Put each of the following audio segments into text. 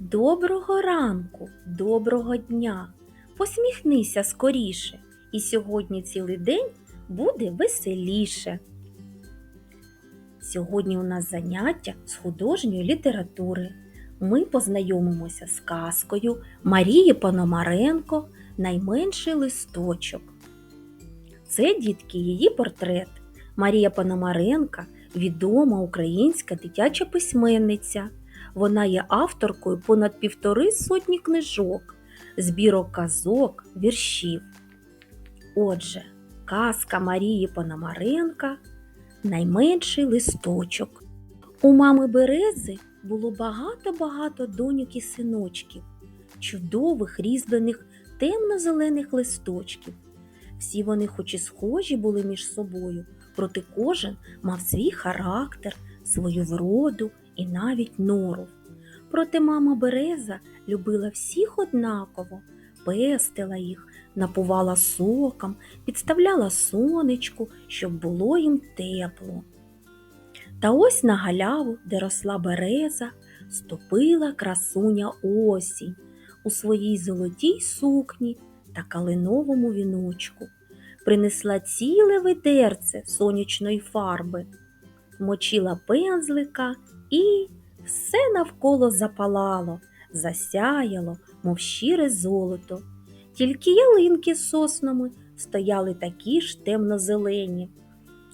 Доброго ранку, доброго дня. Посміхнися скоріше, і сьогодні цілий день буде веселіше. Сьогодні у нас заняття з художньої літератури. Ми познайомимося з казкою Марії Пономаренко Найменший листочок. Це дітки її портрет. Марія Пономаренка відома українська дитяча письменниця. Вона є авторкою понад півтори сотні книжок, збірок казок, віршів. Отже, казка Марії Пономаренка Найменший листочок. У мами Берези було багато-багато доньок і синочків, чудових різьблених темно-зелених листочків. Всі вони, хоч і схожі були між собою, проте кожен мав свій характер, свою вроду і навіть нору. Проте мама Береза любила всіх однаково, пестила їх, напувала соком, підставляла сонечку, щоб було їм тепло. Та ось на галяву, де росла береза, ступила красуня осінь у своїй золотій сукні та калиновому віночку. Принесла ціле ведерце сонячної фарби, мочила пензлика і все навколо запалало, засяяло, мов щире золото. Тільки ялинки з соснами стояли такі ж темно-зелені.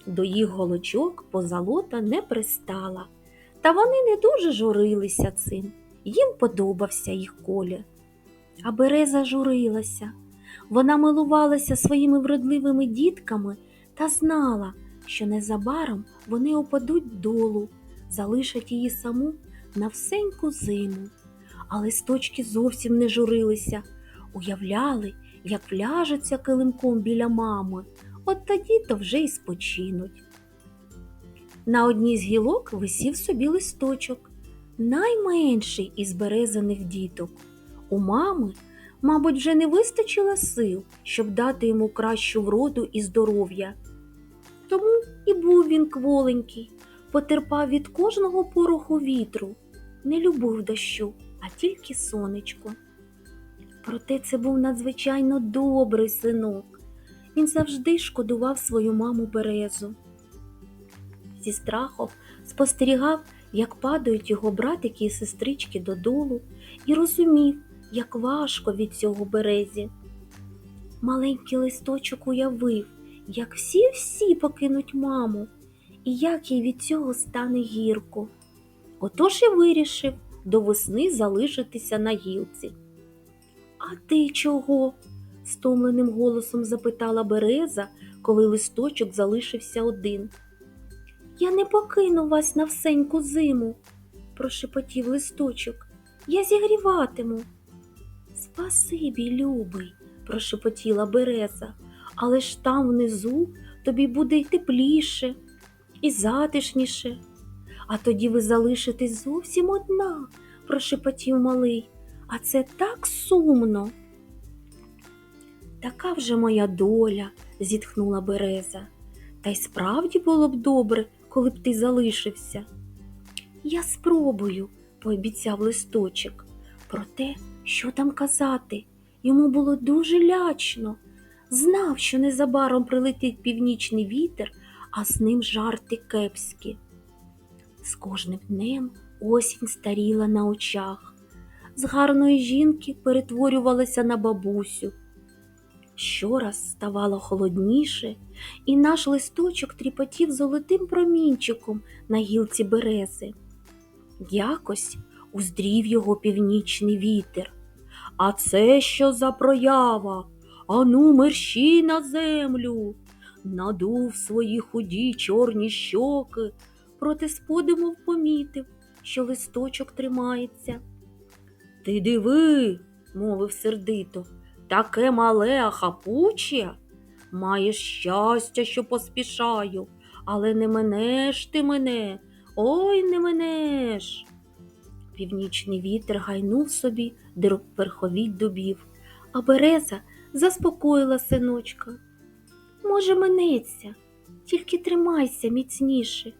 До їх голочок позолота не пристала, та вони не дуже журилися цим. Їм подобався їх колір. А береза журилася. Вона милувалася своїми вродливими дітками та знала, що незабаром вони опадуть долу, залишать її саму на всеньку зиму. А листочки зовсім не журилися, уявляли, як вляжуться килимком біля мами, от тоді то вже й спочинуть. На одній з гілок висів собі листочок, найменший із березаних діток. У мами, мабуть, вже не вистачило сил, щоб дати йому кращу вроду і здоров'я. І був він кволенький, потерпав від кожного пороху вітру, не любив дощу, а тільки сонечко. Проте це був надзвичайно добрий синок. Він завжди шкодував свою маму березу. Зі страхом спостерігав, як падають його братики і сестрички додолу, і розумів, як важко від цього березі. Маленький листочок уявив, як всі-всі покинуть маму, і як їй від цього стане гірко. Отож і вирішив до весни залишитися на гілці. А ти чого? стомленим голосом запитала Береза, коли листочок залишився один. Я не покину вас на всеньку зиму, прошепотів листочок. Я зігріватиму. Спасибі, любий, прошепотіла Береза, але ж там внизу тобі буде й тепліше, і затишніше. А тоді ви залишитесь зовсім одна, прошепотів малий, а це так сумно. Така вже моя доля, зітхнула Береза. Та й справді було б добре, коли б ти залишився. Я спробую, пообіцяв листочок. Проте, що там казати, йому було дуже лячно. Знав, що незабаром прилетить північний вітер, а з ним жарти кепські. З кожним днем осінь старіла на очах, з гарної жінки перетворювалася на бабусю. Щораз ставало холодніше, і наш листочок тріпотів золотим промінчиком на гілці берези. Якось уздрів його північний вітер. А це що за проява? Ану, мерщій на землю. Надув свої худі чорні щоки, проти сподимов помітив, що листочок тримається. Ти диви, мовив сердито, таке мале, а хапуче. Маєш щастя, що поспішаю, але не менеш ти мене, ой не менеш. Північний вітер гайнув собі верховіть дубів, а береза заспокоїла синочка. Може, минеться, тільки тримайся міцніше.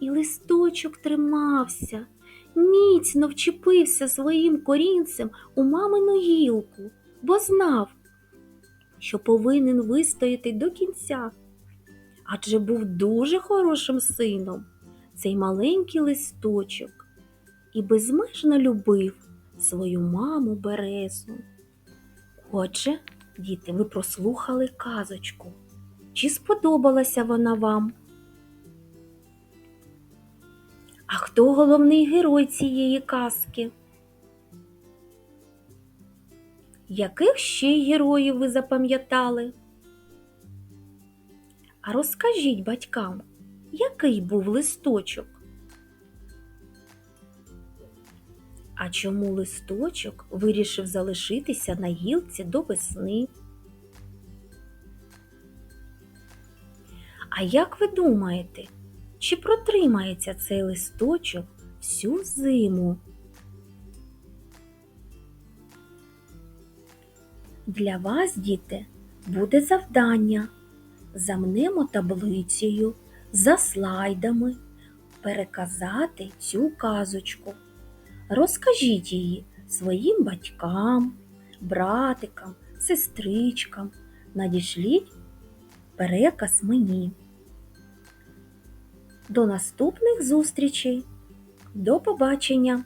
І листочок тримався, міцно вчепився своїм корінцем у мамину гілку, бо знав, що повинен вистояти до кінця. Адже був дуже хорошим сином цей маленький листочок і безмежно любив свою маму Березу. Отже, діти, ви прослухали казочку. Чи сподобалася вона вам? А хто головний герой цієї казки? Яких ще героїв ви запам'ятали? А розкажіть батькам, який був листочок? А чому листочок вирішив залишитися на гілці до весни? А як ви думаєте, чи протримається цей листочок всю зиму? Для вас, діти, буде завдання. Замнемо таблицею за слайдами переказати цю казочку. Розкажіть її своїм батькам, братикам, сестричкам. Надішліть переказ мені. До наступних зустрічей. До побачення!